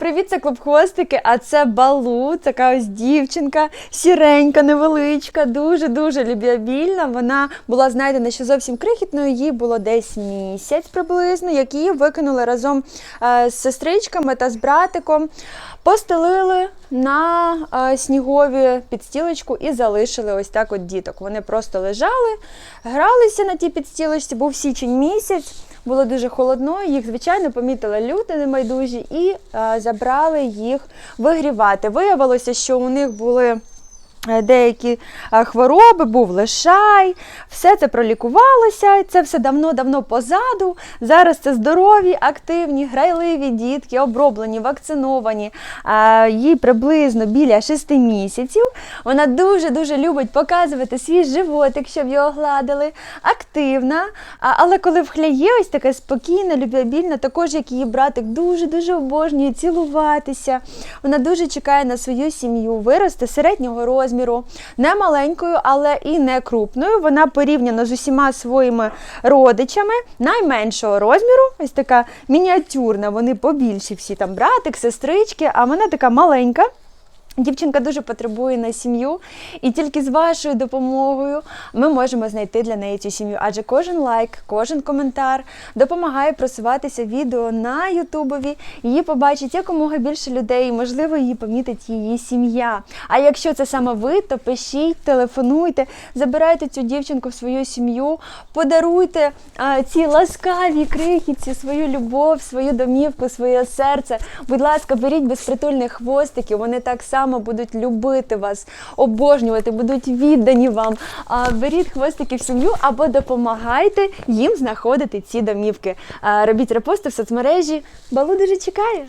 Привіт, це клуб хвостики, а це балу, така ось дівчинка, сіренька, невеличка, дуже-дуже любвеобільна. Вона була знайдена ще зовсім крихітною, їй було десь місяць приблизно, як її викинули разом е, з сестричками та з братиком. Постелили на е, снігові підстілочку і залишили ось так от діток. Вони просто лежали, гралися на тій підстілочці, був січень місяць. Було дуже холодно, їх, звичайно, помітили люди немайдужі і е, забрали їх вигрівати. Виявилося, що у них були деякі е, хвороби, був лишай, все це пролікувалося, це все давно-давно позаду. Зараз це здорові, активні, грайливі дітки, оброблені, вакциновані. Е, Їй приблизно біля 6 місяців. Вона дуже-дуже любить показувати свій животик, щоб його гладили. Активна, але коли вхляє, ось така спокійна, любвеобільна, також як її братик, дуже-дуже обожнює цілуватися. Вона дуже чекає на свою сім'ю, виросте середнього розміру, не маленькою, але і не крупною. Вона порівняно з усіма своїми родичами найменшого розміру, ось така мініатюрна. Вони побільші всі там братик, сестрички, а вона така маленька. Дівчинка дуже потребує на сім'ю, і тільки з вашою допомогою ми можемо знайти для неї цю сім'ю. Адже кожен лайк, кожен коментар допомагає просуватися відео на Ютубові. Її побачить якомога більше людей, і, можливо, її помітить її сім'я. А якщо це саме ви, то пишіть, телефонуйте, забирайте цю дівчинку в свою сім'ю, подаруйте а, цій ласкавій крихітці свою любов, свою домівку, своє серце. Будь ласка, беріть безпритульних хвостиків, вони так само будуть любити вас, обожнювати, будуть віддані вам. Беріть хвостики в сім'ю або допомагайте їм знаходити ці домівки. Робіть репости в соцмережі. Балу дуже чекає.